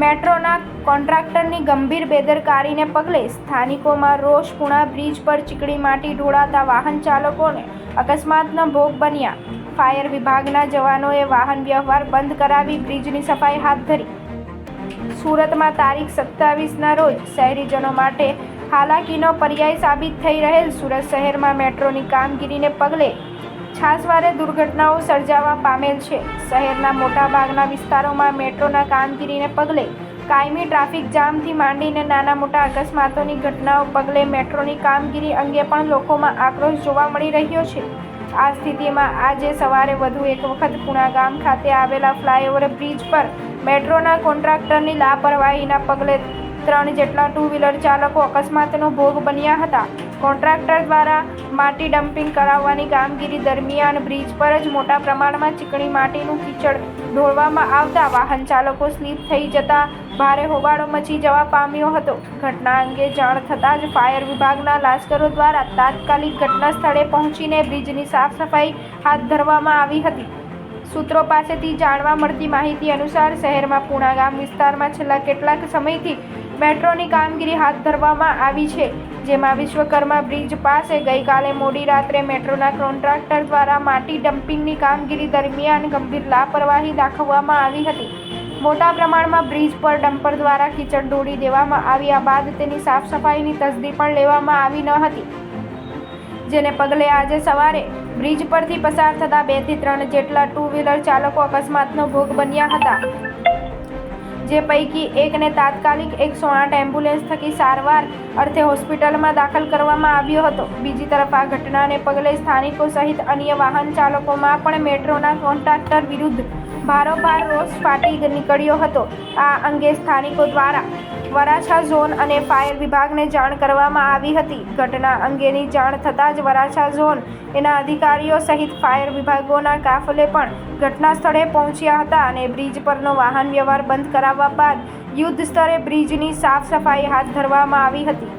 મેટ્રોના કોન્ટ્રાક્ટરની ગંભીર બેદરકારીને પગલે સ્થાનિકોમાં રોષ પુણા બ્રિજ પર ચીકણી માટી ઢોળાતા વાહન ચાલકોને અકસ્માતનો ભોગ બન્યા. ફાયર વિભાગના જવાનોએ વાહન વ્યવહાર બંધ કરાવી બ્રિજની સફાઈ હાથ ધરી. સુરતમાં તારીખ સત્તાવીસના રોજ શહેરીજનો માટે હાલાકીનો પર્યાય સાબિત થઈ રહેલ સુરત શહેરમાં મેટ્રોની કામગીરીને પગલે છાસવારે દુર્ઘટનાઓ સર્જાવા પામેલ છે. શહેરના મોટાભાગના વિસ્તારોમાં મેટ્રોના કામગીરીને પગલે કાયમી ટ્રાફિક જામથી માંડીને નાના મોટા અકસ્માતોની ઘટનાઓ પગલે મેટ્રોની કામગીરી અંગે પણ લોકોમાં આક્રોશ જોવા મળી રહ્યો છે. આ સ્થિતિમાં આજે સવારે વધુ એક વખત પુણા ગામ ખાતે આવેલા ફ્લાયઓવર બ્રિજ પર મેટ્રોના કોન્ટ્રાક્ટરની લાપરવાહીના પગલે ત્રણ જેટલા ટુ વ્હીલર ચાલકો અકસ્માતનો ભોગ બન્યા હતા, કોન્ટ્રાક્ટર દ્વારા માટી ડમ્પિંગ કરાવવાની કામગીરી દરમિયાન બ્રિજ પર જ મોટા પ્રમાણમાં ચીકણી માટીનું કીચડ ઢોળવામાં આવતા વાહન ચાલકો સ્લીપ થઈ જતા ભારે હોબાળો મચી જવા પામ્યો હતો. ઘટના અંગે જાણ થતાં જ ફાયર વિભાગના લાશ્કરો દ્વારા તાત્કાલિક ઘટના સ્થળે પહોંચીને બ્રિજની સાફ સફાઈ હાથ ધરવામાં આવી હતી. સૂત્રો પાસેથી જાણવા મળતી માહિતી અનુસાર શહેરમાં પુણા ગામ વિસ્તારમાં છેલ્લા કેટલાક સમયથી મેટ્રોની કામગીરી હાથ ધરવામાં આવી છે, જેમાં વિશ્વકર્મા બ્રિજ પાસે ગઈકાલે મોડી રાત્રે મેટ્રોના કોન્ટ્રાક્ટર દ્વારા માટી ડમ્પિંગની કામગીરી દરમિયાન ગંભીર લાપરવાહી દાખવવામાં આવી હતી. મોટા પ્રમાણમાં બ્રિજ પર ડમ્પર દ્વારા કીચડ ઢોળી દેવામાં આવ્યા બાદ તેની સાફ સફાઈની તસદી પણ લેવામાં આવી ન હતી. જેને પગલે આજે સવારે બ્રિજ પરથી પસાર થતા બેથી ત્રણ જેટલા ટુ વ્હીલર ચાલકો અકસ્માતનો ભોગ બન્યા હતા. જે પૈકી એકને તાત્કાલિક એકસો આઠ એમ્બ્યુલન્સ થકી સારવાર અર્થે હોસ્પિટલમાં દાખલ કરવામાં આવ્યો હતો. બીજી તરફ આ ઘટનાને પગલે સ્થાનિકો સહિત અન્ય વાહન ચાલકોમાં પણ મેટ્રોના કોન્ટ્રાક્ટર વિરુદ્ધ ભારોભાર રોષ ફાટી નીકળ્યો હતો. આ અંગે સ્થાનિકો દ્વારા વરાછા ઝોન અને ફાયર વિભાગને જાણ કરવામાં આવી હતી. ઘટના અંગેની જાણ થતાં જ વરાછા ઝોન એના અધિકારીઓ સહિત ફાયર વિભાગોના કાફલે પણ ઘટના સ્થળે પહોંચ્યા હતા અને બ્રિજ પરનો વાહન વ્યવહાર બંધ કરાવવા બાદ યુદ્ધ સ્તરે બ્રિજની સાફ સફાઈ હાથ ધરવામાં આવી હતી.